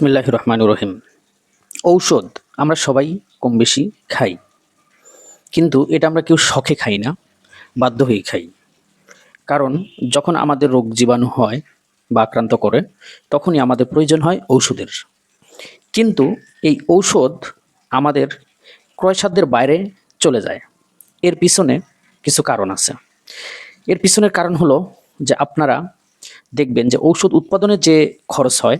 বিসমিল্লাহ রহমান রহিম। ঔষধ আমরা সবাই কম বেশি খাই। কিন্তু এটা আমরা কেউ শখে খাই না, বাধ্য হয়ে খাই। কারণ যখন আমাদের রোগ জীবাণু হয় বা আক্রান্ত করে, তখনই আমাদের প্রয়োজন হয় ঔষধের। কিন্তু এই ঔষধ আমাদের ক্রয়সাধ্যের বাইরে চলে যায়। এর পিছনে কিছু কারণ আছে। এর পিছনের কারণ হলো যে আপনারা দেখবেন যে ঔষধ উৎপাদনের যে খরচ হয়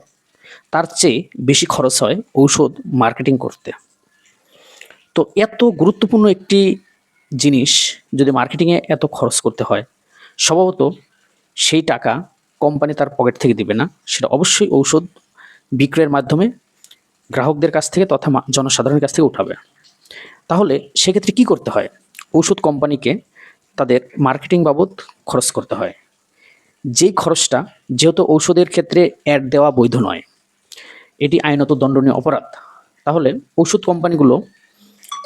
তার চেয়ে বেশি খরচ হয় ঔষধ মার্কেটিং করতে। তো এত গুরুত্বপূর্ণ একটি জিনিস যদি মার্কেটিংয়ে এত খরচ করতে হয়, স্বভাবত সেই টাকা কোম্পানি তার পকেট থেকে দিবে না। সেটা অবশ্যই ঔষধ বিক্রয়ের মাধ্যমে গ্রাহকদের কাছ থেকে তথা জনসাধারণের কাছ থেকে উঠাবে। তাহলে সেক্ষেত্রে কি করতে হয়? ঔষধ কোম্পানিকে তাদের মার্কেটিং বাবদ খরচ করতে হয়। যেই খরচটা যেহেতু ঔষধের ক্ষেত্রে অ্যাড দেওয়া বৈধ নয় এটি আইনত দণ্ডনীয় অপরাধ। তাহলে ওষুধ কোম্পানিগুলো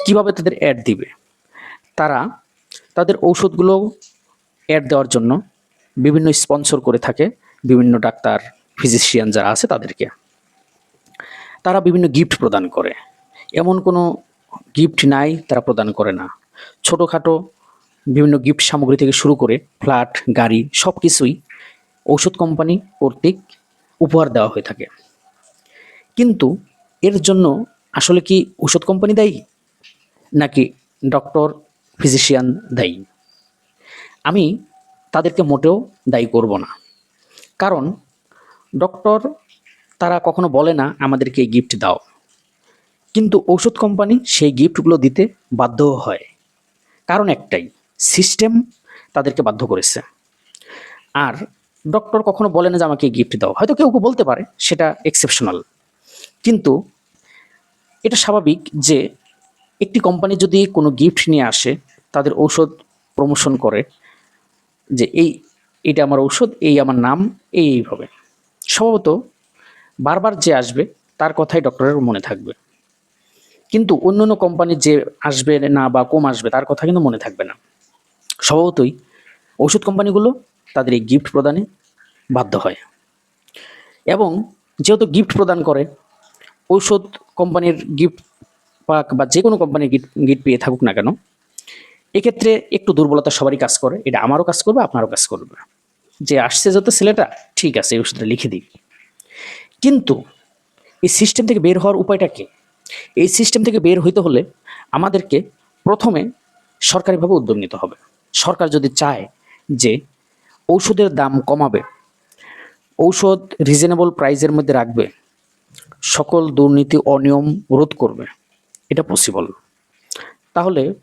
কীভাবে তাদের অ্যাড দিবে? তারা তাদের ঔষধগুলো অ্যাড দেওয়ার জন্য বিভিন্ন স্পন্সর করে থাকে, বিভিন্ন ডাক্তার ফিজিশিয়ান যারা আছে তাদেরকে। তারা বিভিন্ন গিফট প্রদান করে। এমন কোনো গিফট নাই, তারা প্রদান করে না। ছোটোখাটো বিভিন্ন গিফট সামগ্রী থেকে শুরু করে ফ্ল্যাট, গাড়ি সব কিছুই ঔষধ কোম্পানি কর্তৃক উপহার দেওয়া হয়ে থাকে। কিন্তু এর জন্য আসলে কি ওষুধ কোম্পানি দায়ী? নাকি ডক্টর ফিজিশিয়ান দায়ী? আমি তাদেরকে মোটেও দায়ী করব না। কারণ ডক্টর তারা কখনো বলে না আমাদেরকে গিফট দাও। কিন্তু ঔষধ কোম্পানি সেই গিফটগুলো দিতে বাধ্য হয়। কারণ একটাই সিস্টেম তাদেরকে বাধ্য করেছে। আর ডক্টর কখনো বলে না যে আমাকে গিফট দাও। হয়তো কেউ কেউ বলতে পারে, সেটা এক্সেপশনাল কিন্তু এটা স্বাভাবিক যে একটি কোম্পানি যদি কোনো গিফট নিয়ে আসে, তাদের ঔষধ প্রমোশন করে যে এই, এটা আমার ঔষধ, এই আমার নাম, এই এইভাবে। স্বভাবত বারবার যে আসবে, তার কথাই ডক্টরের মনে থাকবে। কিন্তু অন্য অন্য কোম্পানি যে আসবে না বা কম আসবে, তার কথা কিন্তু মনে থাকবে না। স্বভাবতই ওষুধ কোম্পানিগুলো তাদের এই গিফট প্রদানে বাধ্য হয়। এবং যেহেতু গিফট প্রদান করে ঔষধ কোম্পানির গিফট পাক বা যে কোনো কোম্পানির গিফট গিফট পেয়ে থাকুক না কেন, এক্ষেত্রে একটু দুর্বলতা সবারই কাজ করে। এটা আমারও কাজ করবে, আপনারও কাজ করবে। যে আসছে যত ছেলেটা, ঠিক আছে, এই ওষুধটা লিখে দিই কিন্তু এই সিস্টেম থেকে বের হওয়ার উপায়টা কি? এই সিস্টেম থেকে বের হইতে হলে আমাদেরকে প্রথমে সরকারিভাবে উদ্যোগ নিতে হবে। সরকার যদি চায় যে ঔষধের দাম কমাবে, ঔষধ রিজনেবল প্রাইজের মধ্যে রাখবে সকল দুর্নীতি অনিয়ম রোধ করবে। এটা পসিবল তাহলে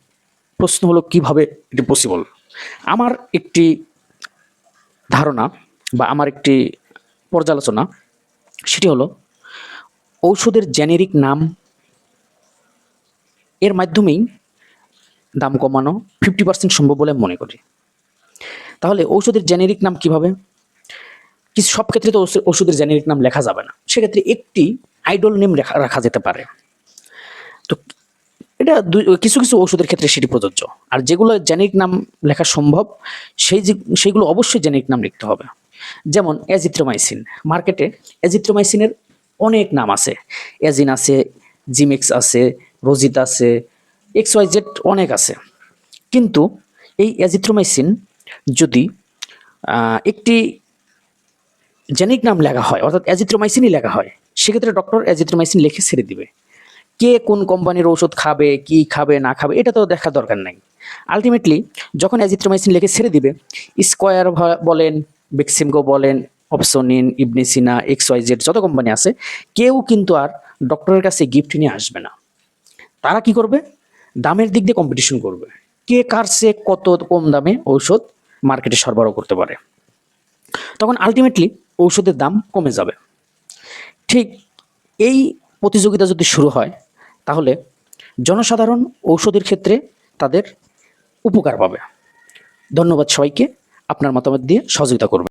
প্রশ্ন হলো, কীভাবে এটি পসিবল আমার একটি ধারণা বা আমার একটি পর্যালোচনা, সেটি হলো, ঔষধের জেনেরিক নাম, এর মাধ্যমেই দাম কমানো ফিফটি পার্সেন্ট সম্ভব বলে মনে করি। তাহলে ঔষধের জেনেরিক নাম কীভাবে? কিছু সব ক্ষেত্রে তো ওষু- ওষুধের জেনেরিক নাম লেখা যাবে না। সেক্ষেত্রে একটি আইডল নেম লেখা রাখা যেতে পারে। তো এটা কিছু কিছু ওষুধের ক্ষেত্রে সেটি প্রযোজ্য। আর যেগুলো জেনিক নাম লেখা সম্ভব, সেই সেইগুলো অবশ্যই জেনিক নাম লিখতে হবে। যেমন অ্যাজিথ্রোমাইসিন মার্কেটে অ্যাজিথ্রোমাইসিনের অনেক নাম আছে। অ্যাজিন আছে, জিমেক্স আছে, রোজিত আছে, এক্স ওয়াই জেড অনেক আছে। কিন্তু এই অ্যাজিথ্রোমাইসিন যদি একটি জেনিক নাম লেখা হয়, অর্থাৎ অ্যাজিথ্রোমাইসিনই লেখা হয় সেক্ষেত্রে ডক্টর অ্যাজিথ্রোমাইসিন লিখে ছেড়ে দিবে। কে কোন কোম্পানির ওষুধ খাবে, কি খাবে, না খাবে, এটা তো দেখার দরকার নাই। আলটিমেটলি যখন অ্যাজিথ্রোমাইসিন লিখে ছেড়ে দিবে স্কোয়ার বলেন বেক্সিমগো বলেন Opsonin Ibn Sina X Y Z যত কোম্পানি আছে, কেউ কিন্তু আর ডক্টরের কাছে গিফট নিয়ে আসবে না। তারা কি করবে? দামের দিক দিয়ে কম্পিটিশন করবে। কে কার সে কত কম দামে ঔষধ মার্কেটে সরবরাহ করতে পারে? তখন আলটিমেটলি ঔষধের দাম কমে যাবে। ঠিক এই প্রতিযোগিতা যদি শুরু হয়, তাহলে জনসাধারণ ঔষধের ক্ষেত্রে তাদের উপকার পাবে। ধন্যবাদ সবাইকে। আপনার মতামত দিয়ে সহযোগিতা করবে।